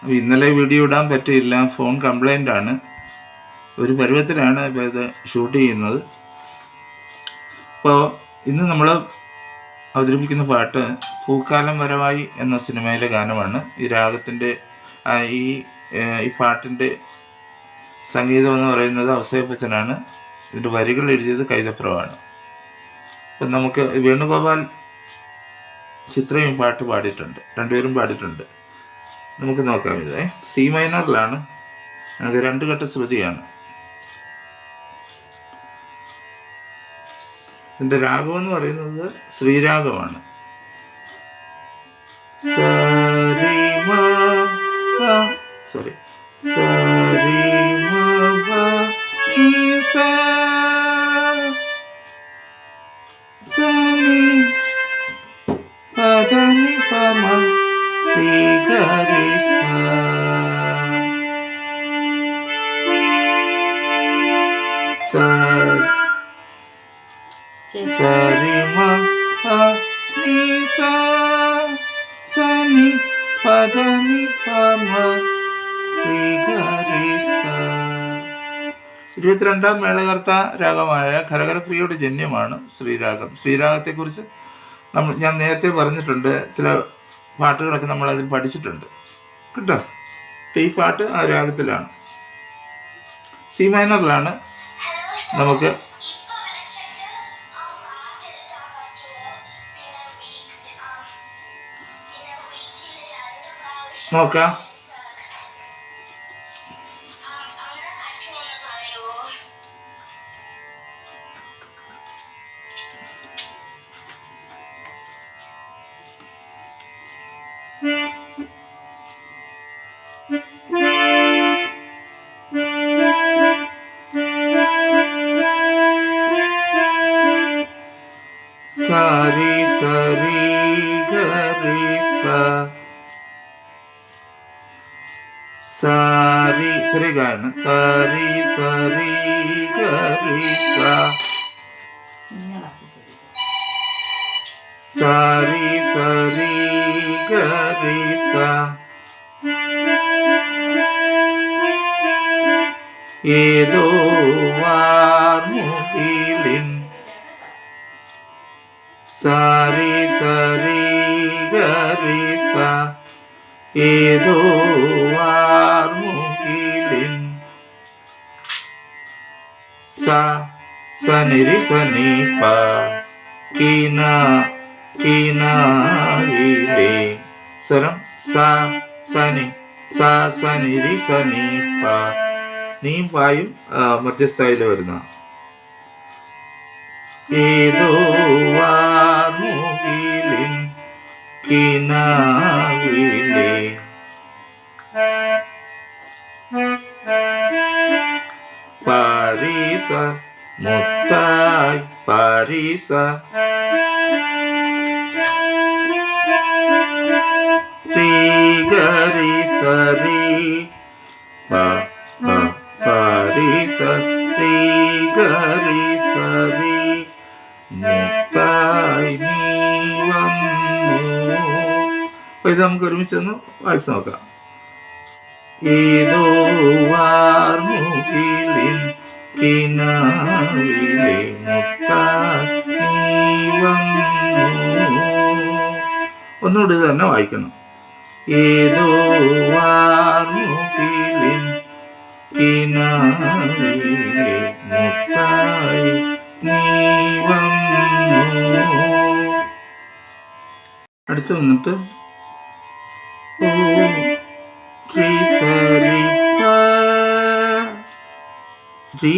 അപ്പോൾ ഇന്നലെ വീഡിയോ ഇടാൻ പറ്റിയില്ല ഫോൺ കംപ്ലൈന്റ് ആണ്. ഒരു പരുവത്തിലാണ് ഇപ്പോൾ ഇത് ഷൂട്ട് ചെയ്യുന്നത്. അപ്പോൾ ഇന്ന് നമ്മൾ അവതരിപ്പിക്കുന്ന പാട്ട് പൂക്കാലം വരവായി എന്ന സിനിമയിലെ ഗാനമാണ്. ഈ രാഗത്തിന്റെ ഈ ഈ പാട്ടിന്റെ സംഗീതം എന്ന് പറയുന്നത് അവസയപ്പച്ചനാണ് ഇതിന്റെ വരികൾ എഴുതിയത് കൈതപ്രവാണ്. അപ്പം നമുക്ക് വേണുഗോപാൽ ചിത്രയും പാട്ട് പാടിയിട്ടുണ്ട്. രണ്ടുപേരും പാടിയിട്ടുണ്ട്. നമുക്ക് നോക്കാം ഇത്. സി മൈനറിലാണ്. നമുക്ക് രണ്ട് ഘട്ട ശ്രുതിയാണ്. ഇതിന്റെ രാഗം എന്ന് പറയുന്നത് ശ്രീരാഗമാണ് സോറി. സരി മ പ നി സ സനി പദനി പമ ഗരി ഇരുപത്തിരണ്ടാം മേളകർത്ത രാഗമായ ഖരകരപ്രിയയുടെ ജന്യമാണ് ശ്രീരാഗം. ശ്രീരാഗത്തെക്കുറിച്ച് നമ്മൾ ഞാൻ നേരത്തെ പറഞ്ഞിട്ടുണ്ട് ചില പാട്ടുകളൊക്കെ നമ്മൾ അതിൽ പഠിച്ചിട്ടുണ്ട്. കേട്ടോ? ഈ പാട്ട് ആ രാഗത്തിലാണ്. സി മൈനറിലാണ് നമുക്ക് मौका सारी सारी गरी सा। சரிகான சரி சரி கரி சரி சரி கரி சா. ஏதோ வார்முகிலின் சாரி சரி கரி சா. ஏதோ സനിരി സനി പ കീന കീനാവിലെ സ്വരം സ സനി സ സനിരി സനി പ നീയും പായും ആ, മധ്യസ്ഥായിൽ വരുന്ന ഏതോ വാർമുകിലിൻ കിനാവിലെ പാരീസ Mutar Parisa Rigari Sari Pa Pa Parisa Rigari Sari Mutai Niwamu पहले हमको रूम चलो ऐसा होगा इदो वार मुकिलिन കിനാവിലെ മുത്ത നീ വന്നു. ഒന്നുകൂടി തന്നെ വായിക്കണം. ഏതോ വാർമുകിലിൻ കിനാവിലെ മുത്തായി നീ വന്നു. അടുത്ത് വന്നിട്ട് ഓ ശ്രീ സരി പ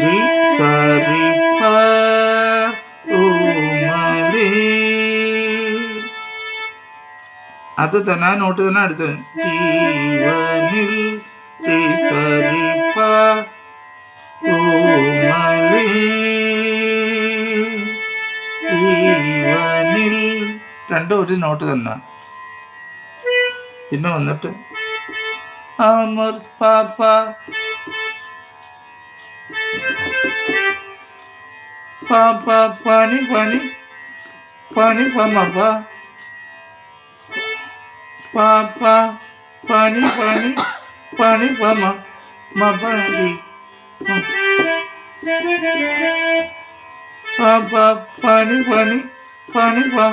ரி சரி ഓ മലേ അത് തന്നെ നോട്ട് തന്നെ അടുത്ത്. ജീവനിൽ സരി പ ഓ മലേ ജീവനിൽ രണ്ടും ഒരു നോട്ട് തന്നെ. പിന്നെ വന്നിട്ട് അമൃത് പാപ്പ பா பா பானி பானி பானி பாமா பா பா பா பானி பானி பானி பாமா மா பானி பா பா பானி பானி பானி பா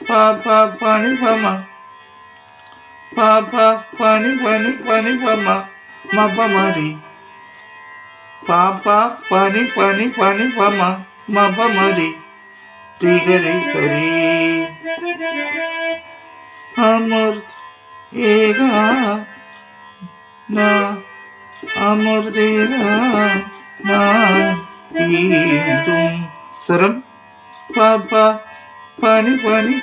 பா பா பானி பாமா பா பா பானி பானி பானி பாமா மா பாமாரி பா பா பானி பானி பானி பாமா மபமரி திகரை சரி அமிர்த் ஏகா நா அமிர்தேகா நான் சரம் பாப்பா பனி பனி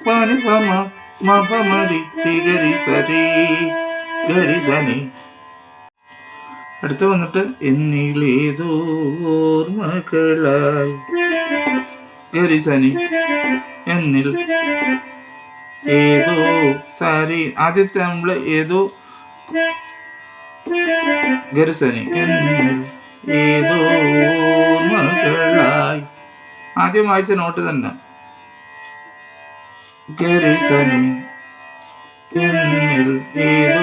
பனி பமா மபமரி திகரி சரி கரி சனி അടുത്ത് വന്നിട്ട് എന്നിലേതോർമകളായി ഗരി സനി എന്നിൽ ഏതോ സാരി ആദ്യത്തെ നമ്മൾ ഏതോ ഗരിസനി എന്നിൽ ഏതോ ഓർമകളായി ആദ്യം വായിച്ച നോട്ട് തന്നെ. ഗരിസനി എന്നിൽ ഏതോ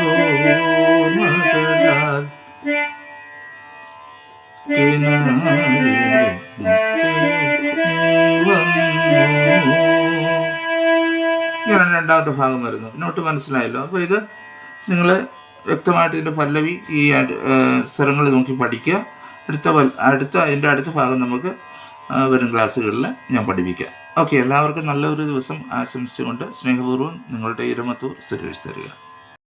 രണ്ടാമത്തെ ഭാഗം വരുന്നു നോട്ട് മനസ്സിലായല്ലോ. അപ്പോൾ ഇത് നിങ്ങൾ വ്യക്തമായിട്ട് ഇതിന്റെ പല്ലവി ഈ സ്ഥലങ്ങൾ നോക്കി പഠിക്കുക. അടുത്ത അടുത്ത അതിന്റെ അടുത്ത ഭാഗം നമുക്ക് വരും ക്ലാസ്സുകളിൽ ഞാൻ പഠിപ്പിക്കാം. ഓക്കെ എല്ലാവർക്കും നല്ലൊരു ദിവസം ആശംസിച്ചുകൊണ്ട് സ്നേഹപൂർവം നിങ്ങളുടെ ഇരമത്തൂർ സുരേഷ് തരിക